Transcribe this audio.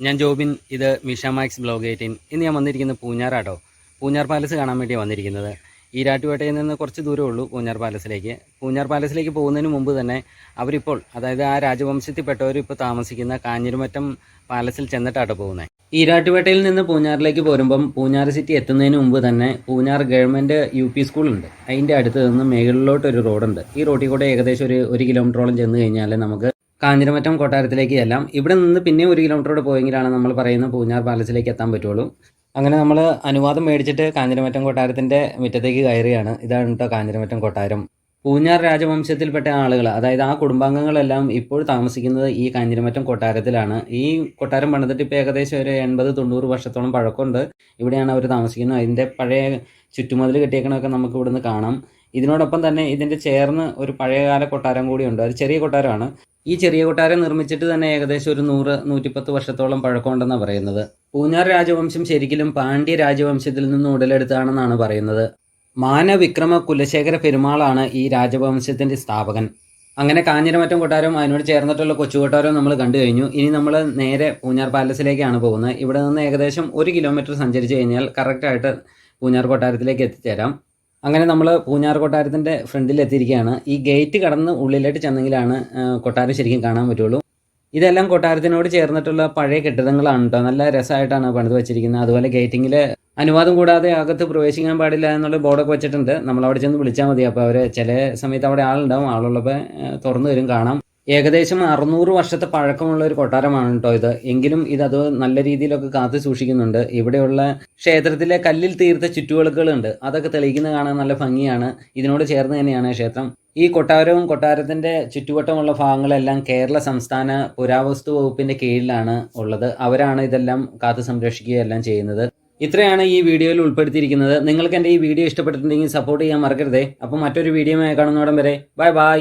ഞാൻ ജോബിൻ ഇത് Misha max blog eighteen. ഇന്ന് ഞാൻ വന്നിരിക്കുന്നത് പൂഞ്ഞാറാട്ടോ. പൂഞ്ഞാർ പാലസ് കാണാൻ വേണ്ടിയാണ് വന്നിരിക്കുന്നത്. ഈരാട്ടുപേട്ടയിൽ നിന്ന് കുറച്ച് ദൂരമേ ഉള്ളൂ പൂഞ്ഞാർ പാലസിലേക്ക്. പൂഞ്ഞാർ പാലസിലേക്ക് പോകുന്നതിന് മുമ്പ് തന്നെ അവരിപ്പോൾ അതായത് ആ രാജവംശത്തിൽപ്പെട്ടവർ ഇപ്പോൾ താമസിക്കുന്ന കാഞ്ഞിരുമറ്റം പാലസിൽ ചെന്നിട്ടാട്ടോ പോകുന്നത് ഈരാട്ടുപേട്ടയിൽ നിന്ന് പൂഞ്ഞാറിലേക്ക് പോരുമ്പം പൂഞ്ഞാർ സിറ്റി എത്തുന്നതിന് മുമ്പ് തന്നെ പൂഞ്ഞാർ ഗവൺമെന്റ് യു പി സ്കൂളുണ്ട്. അതിന്റെ അടുത്ത് നിന്ന് മേളിലോട്ട് ഒരു റോഡുണ്ട്. ഈ റോഡിൽ കൂടെ ഏകദേശം ഒരു ഒരു കിലോമീറ്ററോളം ചെന്ന് കഴിഞ്ഞാൽ നമുക്ക് കാഞ്ഞിരമറ്റം കൊട്ടാരത്തിലേക്ക് ചെല്ലാം ഇവിടെ നിന്ന് പിന്നെ ഒരു കിലോമീറ്ററോട് പോയെങ്കിലാണ് നമ്മൾ പറയുന്ന പൂഞ്ഞാർ പാലസിലേക്ക് എത്താൻ പറ്റുള്ളൂ. അങ്ങനെ നമ്മൾ അനുവാദം മേടിച്ചിട്ട് കാഞ്ഞിരമറ്റം കൊട്ടാരത്തിന്റെ മുറ്റത്തേക്ക് കയറിയാണ്. ഇതാണ് കേട്ടോ കാഞ്ഞിരമറ്റം കൊട്ടാരം. പൂഞ്ഞാർ രാജവംശത്തിൽപ്പെട്ട ആളുകൾ അതായത് ആ കുടുംബാംഗങ്ങളെല്ലാം ഇപ്പോൾ താമസിക്കുന്നത് ഈ കാഞ്ഞിരമറ്റം കൊട്ടാരത്തിലാണ്. ഈ കൊട്ടാരം പണിതിട്ട് ഇപ്പോൾ ഏകദേശം ഒരു എൺപത് തൊണ്ണൂറ് വർഷത്തോളം പഴക്കമുണ്ട്. ഇവിടെയാണ് അവർ താമസിക്കുന്നത്. അതിന്റെ പഴയ ചുറ്റുമതിൽ കെട്ടിയേക്കണമൊക്കെ നമുക്ക് ഇവിടുന്ന് കാണാം. ഇതിനോടൊപ്പം തന്നെ ഇതിന്റെ ചേർന്ന് ഒരു പഴയകാല കൊട്ടാരം കൂടിയുണ്ട്. അത് ചെറിയ കൊട്ടാരമാണ്. ഈ ചെറിയ കൊട്ടാരം നിർമ്മിച്ചിട്ട് തന്നെ ഏകദേശം ഒരു നൂറ് നൂറ്റിപ്പത്ത് വർഷത്തോളം പഴക്കമുണ്ടെന്നാണ് പറയുന്നത്. പൂഞ്ഞാർ രാജവംശം ശരിക്കും പാണ്ഡ്യ രാജവംശത്തിൽ നിന്ന് ഉടലെടുത്താണെന്നാണ് പറയുന്നത്. മാനവിക്രമ കുലശേഖര പെരുമാളാണ് ഈ രാജവംശത്തിന്റെ സ്ഥാപകൻ. അങ്ങനെ കാഞ്ഞിരമറ്റം കൊട്ടാരവും അതിനോട് ചേർന്നിട്ടുള്ള കൊച്ചു കൊട്ടാരവും നമ്മൾ കണ്ടു കഴിഞ്ഞു. ഇനി നമ്മൾ നേരെ പൂഞ്ഞാർ പാലസിലേക്കാണ് പോകുന്നത്. ഇവിടെ നിന്ന് ഏകദേശം ഒരു കിലോമീറ്റർ സഞ്ചരിച്ച് കഴിഞ്ഞാൽ കറക്റ്റായിട്ട് പൂഞ്ഞാർ കൊട്ടാരത്തിലേക്ക് എത്തിച്ചേരാം. അങ്ങനെ നമ്മൾ പൂഞ്ഞാർ കൊട്ടാരത്തിന്റെ ഫ്രണ്ടിൽ എത്തിയിരിക്കുകയാണ്. ഈ ഗേറ്റ് കടന്ന് ഉള്ളിലോട്ട് ചെന്നെങ്കിലാണ് കൊട്ടാരം ശരിക്കും കാണാൻ പറ്റുള്ളൂ. ഇതെല്ലാം കൊട്ടാരത്തിനോട് ചേർന്നിട്ടുള്ള പഴയ കെട്ടിടങ്ങളാണ് കേട്ടോ നല്ല രസമായിട്ടാണ് പണിത് വെച്ചിരിക്കുന്നത്. അതുപോലെ ഗേറ്റിങ്ങിൽ അനുവാദം കൂടാതെ അകത്ത് പ്രവേശിക്കാൻ പാടില്ല എന്നുള്ള ബോർഡൊക്കെ വെച്ചിട്ടുണ്ട്. നമ്മൾ അവിടെ ചെന്ന് വിളിച്ചാൽ മതി. അപ്പോൾ അവർ ചില സമയത്ത് അവിടെ ആളുണ്ടാവും. ആളുള്ളപ്പോൾ തുറന്നു വരും കാണാം ഏകദേശം അറുന്നൂറ് വർഷത്തെ പഴക്കമുള്ള ഒരു കൊട്ടാരമാണ് കേട്ടോ ഇത്. എങ്കിലും ഇത് അത് നല്ല രീതിയിലൊക്കെ കാത്തു സൂക്ഷിക്കുന്നുണ്ട്. ഇവിടെയുള്ള ക്ഷേത്രത്തിലെ കല്ലിൽ തീർത്ത ചുറ്റുവിളക്കുകളുണ്ട്. അതൊക്കെ തെളിയിക്കുന്ന കാണാൻ നല്ല ഭംഗിയാണ്. ഇതിനോട് ചേർന്ന് തന്നെയാണ് ക്ഷേത്രം. ഈ കൊട്ടാരവും കൊട്ടാരത്തിന്റെ ചുറ്റുവട്ടമുള്ള ഭാഗങ്ങളെല്ലാം കേരള സംസ്ഥാന പുരാവസ്തു വകുപ്പിന്റെ കീഴിലാണ് ഉള്ളത്. അവരാണ് ഇതെല്ലാം കാത്തു സംരക്ഷിക്കുകയെല്ലാം ചെയ്യുന്നത്. ഇത്രയാണ് ഈ വീഡിയോയിൽ ഉൾപ്പെടുത്തിയിരിക്കുന്നത്. നിങ്ങൾക്ക് എന്റെ ഈ വീഡിയോ ഇഷ്ടപ്പെട്ടിട്ടുണ്ടെങ്കിൽ സപ്പോർട്ട് ചെയ്യാൻ മറക്കരുതേ. അപ്പോൾ മറ്റൊരു വീഡിയോ കാണുന്നോടം വരെ ബൈ ബൈ.